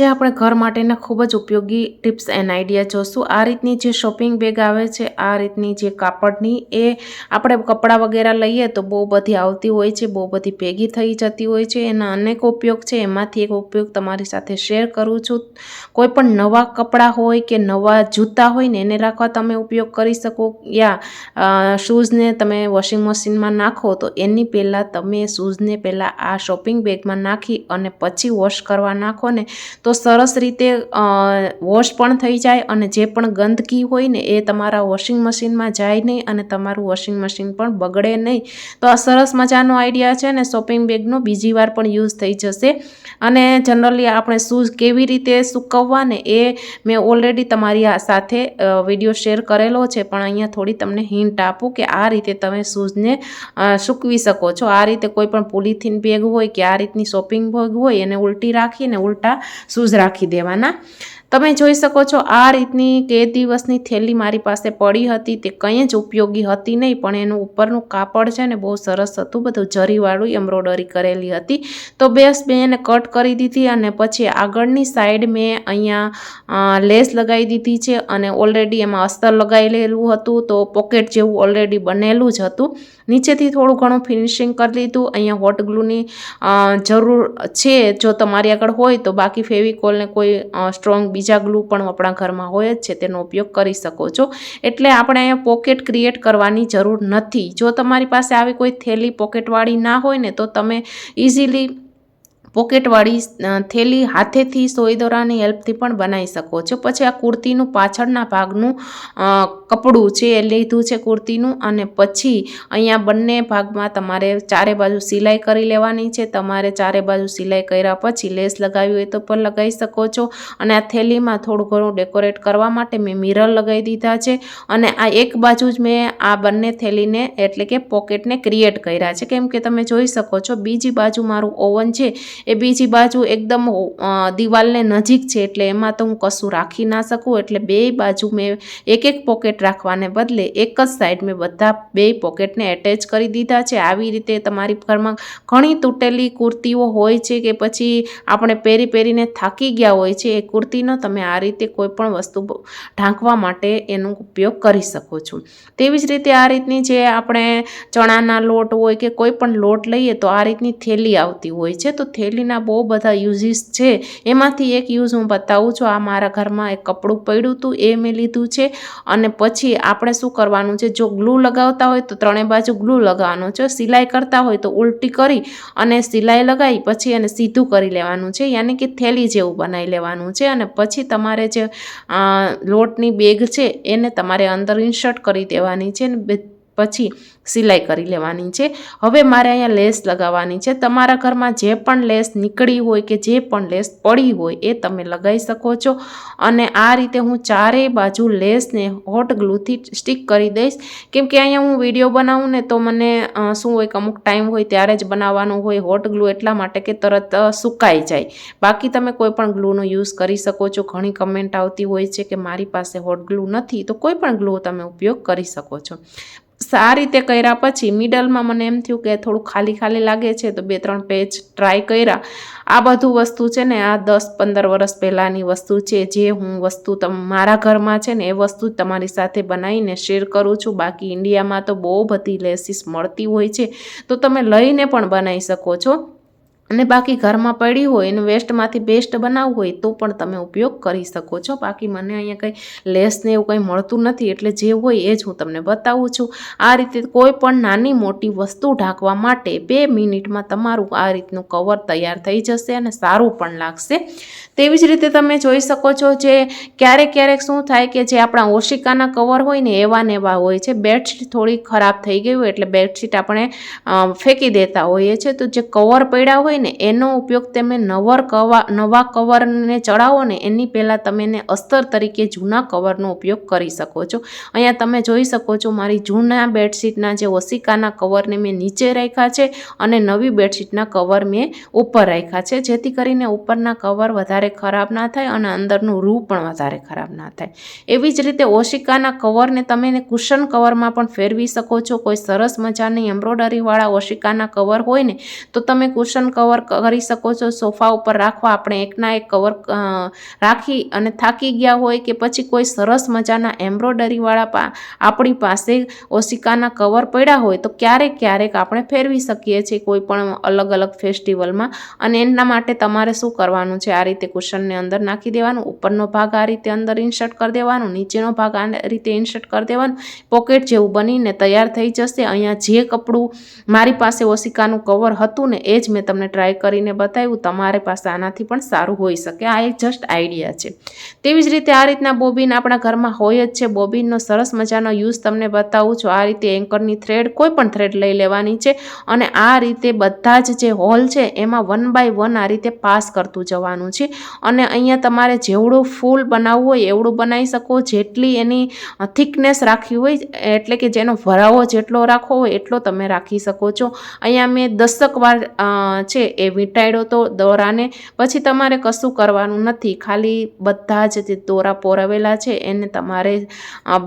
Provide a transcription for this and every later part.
જે આપણે ઘર માટેના ખૂબ જ ઉપયોગી ટિપ્સ એન્ડ આઈડિયા જોશું. આ રીતની જે શોપિંગ બેગ આવે છે, આ રીતની જે કાપડની, એ આપણે કપડાં વગેરે લઈએ તો બહુ બધી આવતી હોય છે, બહુ બધી ભેગી થઈ જતી હોય છે. એના અનેક ઉપયોગ છે, એમાંથી એક ઉપયોગ તમારી સાથે શેર કરું છું. કોઈ પણ નવા કપડાં હોય કે નવા જૂતા હોય ને, એને રાખવા તમે ઉપયોગ કરી શકો યા શૂઝને તમે વોશિંગ મશીનમાં નાખો તો એની પહેલાં તમે શૂઝને પહેલાં આ શોપિંગ બેગમાં નાખી અને પછી વોશ કરવા નાખો ને, તો સરસ રીતે વોશ પણ થઈ જાય અને જે પણ ગંદકી હોય ને એ તમારા વોશિંગ મશીનમાં જાય નહીં અને તમારું વોશિંગ મશીન પણ બગડે નહીં. તો આ સરસ મજાનો આઈડિયા છે ને શોપિંગ બેગનો બીજી વાર પણ યુઝ થઈ જશે. અને જનરલી આપણે શૂઝ કેવી રીતે સૂકવવા ને એ મેં ઓલરેડી તમારી સાથે વીડિયો શેર કરેલો છે. પણ અહીંયા થોડી તમને હિન્ટ આપું કે આ રીતે તમે શૂઝને સૂકવી શકો છો. આ રીતે કોઈ પણ પોલિથીન બેગ હોય કે આ રીતની શોપિંગ બેગ હોય એને ઉલટી રાખીને ઉલટા શૂઝ રાખી દેવાના તમે જોઈ શકો છો, આ રીતની કે દિવસની થેલી મારી પાસે પડી હતી, તે કંઈ જ ઉપયોગી હતી નહીં, પણ એનું ઉપરનું કાપડ છે ને બહુ સરસ હતું, બધું જરીવાળું એમ્બ્રોડરી કરેલી હતી. તો બેસ મેં એને કટ કરી દીધી અને પછી આગળની સાઈડ મેં અહીંયા લેસ લગાવી દીધી છે અને ઓલરેડી એમાં અસ્તર લગાવેલું હતું, તો પોકેટ જેવું ઓલરેડી બનેલું જ હતું. નીચેથી થોડું ઘણું ફિનિશિંગ કરી લીધું, અહીંયા હોટ ગ્લુની જરૂર છે, જો તમારી આગળ હોય તો બાકી ફેવિકોલને કોઈ સ્ટ્રોંગ બીજા ગ્લુ પણ આપણા ઘરમાં હોય જ છે, તેનો ઉપયોગ કરી શકો છો. એટલે આપણે અહીંયા પોકેટ ક્રિએટ કરવાની જરૂર નથી. જો તમારી પાસે આવી કોઈ થેલી પોકેટવાળી ના હોય ને, તો તમે ઇઝીલી પોકેટવાળી થેલી હાથેથી સોય દોરાની હેલ્પથી પણ બનાવી શકો છો. પછી આ કુર્તીનું પાછળના ભાગનું કપડું છે એ લીધું છે કુર્તીનું અને પછી અહીંયા બંને ભાગમાં તમારે ચારે બાજુ સિલાઈ કરી લેવાની છે. તમારે ચારે બાજુ સિલાઈ કર્યા પછી લેસ લગાવી હોય તો પણ લગાવી શકો છો. અને આ થેલીમાં થોડું ઘણું ડેકોરેટ કરવા માટે મેં મિરર લગાવી દીધા છે. અને આ એક બાજુ જ મેં આ બંને થેલીને એટલે કે પોકેટને ક્રિએટ કર્યા છે. કેમ કે તમે જોઈ શકો છો બીજી બાજુ મારું ઓવન છે એ બીજી બાજુ એકદમ દિવાલને નજીક છે એટલે એમાં તો હું કશું રાખી ના શકું. એટલે બે બાજુ મેં એક એક પોકેટ રાખવાને બદલે એક જ સાઈડ મેં બધા બે પોકેટને એટેચ કરી દીધા છે. આવી રીતે તમારી ઘરમાં ઘણી તૂટેલી કુર્તીઓ હોય છે કે પછી આપણે પહેરી પહેરીને થાકી ગયા હોય છે, એ કુર્તીનો તમે આ રીતે કોઈ પણ વસ્તુ ઢાંકવા માટે એનો ઉપયોગ કરી શકો છો. તેવી જ રીતે આ રીતની જે આપણે ચણાના લોટ હોય કે કોઈ પણ લોટ લઈએ તો આ રીતની થેલી આવતી હોય છે. તો થેલી થેલીના બહુ બધા યુઝીસ છે. એમાંથી એક યુઝ હું બતાવું છું. આ મારા ઘરમાં એક કપડું પડ્યું હતું એ મેં લીધું છે. અને પછી આપણે શું કરવાનું છે? જો ગ્લુ લગાવતા હોય તો ત્રણે બાજુ ગ્લુ લગાવવાનું છે. સિલાઈ કરતા હોય તો ઉલટી કરી અને સિલાઈ લગાવી પછી એને સીધું કરી લેવાનું છે. યાની કે થેલી જેવું બનાવી લેવાનું છે. અને પછી તમારે જે લોટની બેગ છે, એને તમારે અંદર ઇન્સર્ટ કરી દેવાની છે. ને પછી સિલાઈ કરી લેવાની છે. હવે મારે અહીંયા લેસ લગાવવાની છે. તમારા ઘરમાં જે પણ લેસ નીકળી હોય કે જે પણ લેસ પડી હોય એ તમે લગાવી શકો છો. અને આ રીતે હું ચારેય બાજુ લેસને હોટ ગ્લુથી સ્ટીક કરી દઈશ. કેમ કે અહીંયા હું વીડિયો બનાવું ને તો મને શું હોય કે અમુક ટાઈમ હોય ત્યારે જ બનાવવાનું હોય હોટ ગ્લુ એટલા માટે કે તરત સુકાઈ જાય. બાકી તમે કોઈ પણ ગ્લુનો યુઝ કરી શકો છો. ઘણી કમેન્ટ આવતી હોય છે કે મારી પાસે હોટ ગ્લુ નથી. તો કોઈ પણ ગ્લુ તમે ઉપયોગ કરી શકો છો. આ રીતે કર્યા પછી મિડલમાં મને એમ થયું કે થોડું ખાલી ખાલી લાગે છે, તો બે ત્રણ પેજ ટ્રાય કર્યા. આ બધું વસ્તુ છે ને, આ દસ પંદર વર્ષ પહેલાંની વસ્તુ છે, જે હું વસ્તુ મારા ઘરમાં છે ને, એ વસ્તુ તમારી સાથે બનાવીને શેર કરું છું. બાકી ઇન્ડિયામાં તો બહુ બધી લેસીસ મળતી હોય છે. તો તમે લઈને પણ બનાવી શકો છો. અને બાકી ઘરમાં પડી હોય અને વેસ્ટમાંથી બેસ્ટ બનાવવું હોય તો પણ તમે ઉપયોગ કરી શકો છો. બાકી મને અહીંયા કંઈ લેસને એવું કંઈ મળતું નથી, એટલે જે હોય એ જ હું તમને બતાવું છું. આ રીતે કોઈ પણ નાની મોટી વસ્તુ ઢાંકવા માટે બે મિનિટમાં તમારું આ રીતનું કવર તૈયાર થઈ જશે અને સારું પણ લાગશે. તેવી જ રીતે તમે જોઈ શકો છો જે ક્યારેક ક્યારેક શું થાય કે જે આપણા ઓશિકાના કવર હોય ને એવા ને એવા હોય છે. બેડશીટ થોડી ખરાબ થઈ ગઈ હોય એટલે બેડશીટ આપણે ફેંકી દેતા હોઈએ છીએ. તો જે કવર પડ્યા હોય ને એનો ઉપયોગ તમે નવર કવા નવા કવરને ચડાવો ને એની પહેલાં તમે એને અસ્તર તરીકે જૂના કવરનો ઉપયોગ કરી શકો છો. અહીંયા તમે જોઈ શકો છો મારી જૂના બેડશીટના જે ઓસિકાના કવરને મેં નીચે રાખ્યા છે અને નવી બેડશીટના કવર મેં ઉપર રાખ્યા છે. જેથી કરીને ઉપરના કવર વધારે ખરાબ ના થાય અને અંદરનું રૂ પણ વધારે ખરાબ ના થાય. એવી જ રીતે ઓશિકાના કવરને તમે એને કુશન કવરમાં પણ ફેરવી શકો છો. કોઈ સરસ મજાની એમ્બ્રોડરીવાળા ઓશિકાના કવર હોય ને, તો તમે કુશન કવર કવર કરી શકો છો. સોફા ઉપર રાખવા આપણે એકના એક કવર રાખી અને થાકી ગયા હોય કે પછી કોઈ સરસ મજાના એમ્બ્રોડરીવાળા આપણી પાસે ઓશિકાના કવર પડ્યા હોય તો ક્યારેક ક્યારેક આપણે ફેરવી શકીએ છીએ કોઈ પણ અલગ અલગ ફેસ્ટિવલમાં અને એના માટે તમારે શું કરવાનું છે? આ રીતે કુશનને અંદર નાખી દેવાનું. ઉપરનો ભાગ આ રીતે અંદર ઇન્સર્ટ કરી દેવાનું. નીચેનો ભાગ આ રીતે ઇન્સર્ટ કરી દેવાનું. પોકેટ જેવું બનીને તૈયાર થઈ જશે. અહીંયા જે કપડું મારી પાસે ઓશિકાનું કવર હતું ને, એ જ મેં તમને ટ્રાય કરીને બતાવ્યું તમારી પાસે આનાથી પણ સારું હોઈ શકે. આ એક જસ્ટ આઈડિયા છે. તેવી જ રીતે આ રીતના બોબિન આપણા ઘરમાં હોય જ છે. બોબિનનો સરસ મજાનો યુઝ તમને બતાવું છું. આ રીતે એન્કરની થ્રેડ કોઈ પણ થ્રેડ લઈ લેવાની છે અને આ રીતે બધા જ જે હોલ છે એમાં વન બાય વન આ રીતે પાસ કરતું જવાનું છે. અને અહીંયા તમારે જેવડું ફૂલ બનાવવું હોય એવડું બનાવી શકો. જેટલી એની થિકનેસ રાખવી હોય એટલે કે જેનો ભરાવો જેટલો રાખવો હોય એટલો તમે રાખી શકો છો. અહીંયા મેં દસક વાર અ, છે એ વીંટાળ્યો તો દોરાને. પછી તમારે કશું કરવાનું નથી. ખાલી બધા જ જે દોરા પોરવેલા છે એને તમારે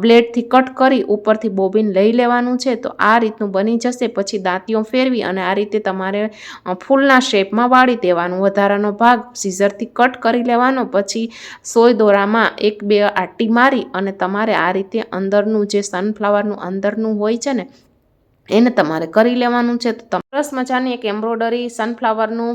બ્લેડથી કટ કરી ઉપરથી બોબિન લઈ લેવાનું છે. તો આ રીતનું બની જશે. પછી દાંતીઓ ફેરવી અને આ રીતે તમારે ફૂલના શેપમાં વાળી દેવાનું. વધારાનો ભાગ સીઝરથી કટ કરી લેવાનો. પછી સોય દોરામાં એક, બે આટી મારી અને તમારે આ રીતે અંદરનું જે સનફ્લાવરનું અંદરનું હોય છે ને એને તમારે કરી લેવાનું છે તો સરસ મજાની એક એમ્બ્રોડરી સનફ્લાવરનું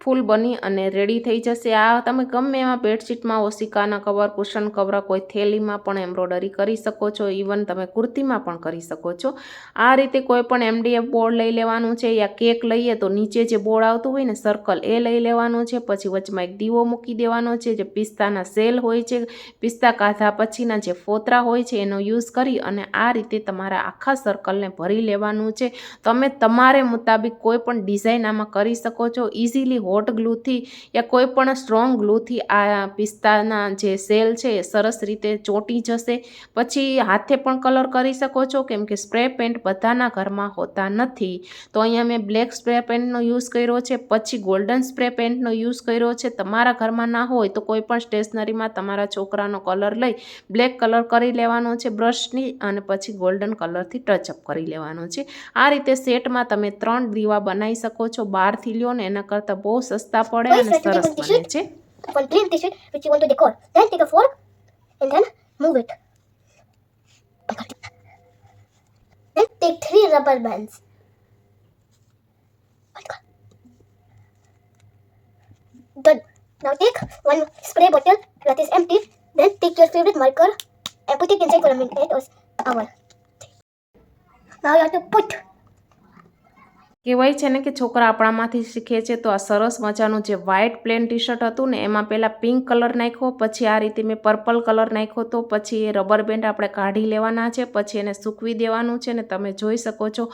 ફૂલ બની અને રેડી થઈ જશે. આ તમે ગમે એમાં બેડશીટમાં ઓશિકાના કવર કુશન કવર કોઈ થેલીમાં પણ એમ્બ્રોડરી કરી શકો છો. ઇવન તમે કુર્તીમાં પણ કરી શકો છો. આ રીતે કોઈ પણ એમડીએફ બોર્ડ લઈ લેવાનું છે યા કેક લઈએ તો નીચે જે બોર્ડ આવતું હોય ને સર્કલ એ લઈ લેવાનું છે. પછી વચમાં એક દીવો મૂકી દેવાનો છે, જે પિસ્તાના સેલ હોય છે. પિસ્તા કાઢા પછીના જે ફોતરા હોય છે, એનો યુઝ કરી અને આ રીતે તમારા આખા સર્કલને ભરી લેવાનું છે. તમે તમારે મુતાબિક કોઈ પણ ડિઝાઇન આમાં કરી શકો છો. ઇઝીલી હોટ ગ્લુથી યા કોઈ પણ સ્ટ્રોંગ ગ્લુથી આ પિસ્તાના જે સેલ છે એ સરસ રીતે ચોંટી જશે. પછી હાથે પણ કલર કરી શકો છો, કેમ કે સ્પ્રે પેન્ટ બધાના ઘરમાં હોતા નથી. તો અહીંયા મેં બ્લેક સ્પ્રે પેન્ટનો યુઝ કર્યો છે, પછી ગોલ્ડન સ્પ્રે પેન્ટનો યુઝ કર્યો છે. તમારા ઘરમાં ના હોય તો કોઈ પણ સ્ટેશનરીમાં તમારા છોકરાનો કલર લઈ બ્લેક કલર કરી લેવાનો છે બ્રશની અને પછી ગોલ્ડન કલરથી ટચઅપ કરી લેવાનો છે. આ રીતે સેટમાં તમે ત્રણ દીવા બનાવી શકો છો, બહારથી લ્યો ને એના કરતાં બહુ સસ્તા પડે અને સરસ બને છે one plain t-shirt which you want to decor. Then take a fork and then move it. Then take three rubber bands. Done. Now take one spray bottle that is empty. Then take your favorite marker and put it inside for a minute or hour. Now you have to put કહેવાય છે ને કે છોકરા આપણામાંથી શીખે છે, તો આ સરસ મજાનું જે વ્હાઇટ પ્લેન ટી શર્ટ હતું ને, એમાં પહેલાં પિંક કલર નાખ્યો, પછી આ રીતે મેં પર્પલ કલર નાખ્યો, તો પછી એ રબર બેન્ડ આપણે કાઢી લેવાના છે, પછી એને સૂકવી દેવાનું છે ને, તમે જોઈ શકો છો.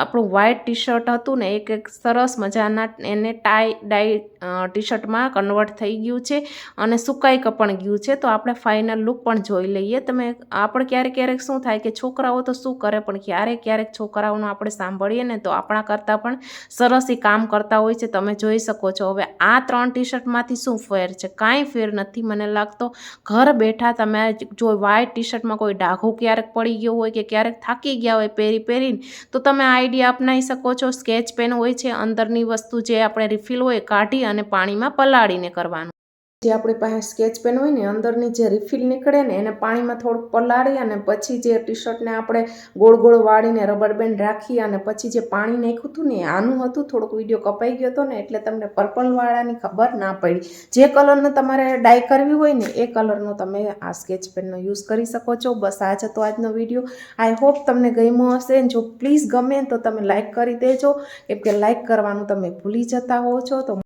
આપણું વ્હાઇટ ટી શર્ટ હતું ને, એક એક સરસ મજાના એને ટાઈ ડાઈ ટી શર્ટમાં કન્વર્ટ થઈ ગયું છે અને સુકાઈ પણ ગયું છે. તો આપણે ફાઇનલ લુક પણ જોઈ લઈએ. તમે આપણે ક્યારેક ક્યારેક શું થાય કે છોકરાઓ તો શું કરે, પણ ક્યારેક ક્યારેક છોકરાઓનું આપણે સાંભળીએ ને, તો આપણા કરતાં પણ સરસ એ કામ કરતા હોય છે, તમે જોઈ શકો છો. હવે આ ત્રણ ટી શર્ટમાંથી શું ફેર છે? કાંઈ ફેર નથી મને લાગતો. ઘર બેઠા તમે જો વ્હાઇટ ટી શર્ટમાં કોઈ ડાઘો ક્યારેક પડી ગયો હોય કે ક્યારેક થાકી ગયા હોય પહેરી પહેરીને, તો તમે આઈડિયા અપનાવી શકો છો. સ્કેચ પેન હોય છે, અંદરની વસ્તુ જે આપણે રિફિલ હોય કાઢી અને પાણીમાં પલાળીને કરવાનું. જે આપણી પાસે સ્કેચ પેન હોય ને અંદરની જે રિફિલ નીકળે ને, એને પાણીમાં થોડુંક પલાળી અને પછી જે ટી શર્ટને આપણે ગોળ ગોળ વાળીને રબર બેન્ડ રાખી અને પછી જે પાણી નાખ્યું હતું ને આનું હતું, થોડુંક વીડિયો કપાઈ ગયો હતો ને, એટલે તમને પર્પલવાળાની ખબર ના પડી. જે કલરનો તમારે ડાય કરવી હોય ને, એ કલરનો તમે આ સ્કેચ પેનનો યુઝ કરી શકો છો. બસ આ જ હતો આજનો વીડિયો આઈ હોપ તમને ગમ્યો હશે. જો પ્લીઝ ગમે તો તમે લાઇક કરી દેજો. કેમ કે લાઇક કરવાનું તમે ભૂલી જતા હો છો, તો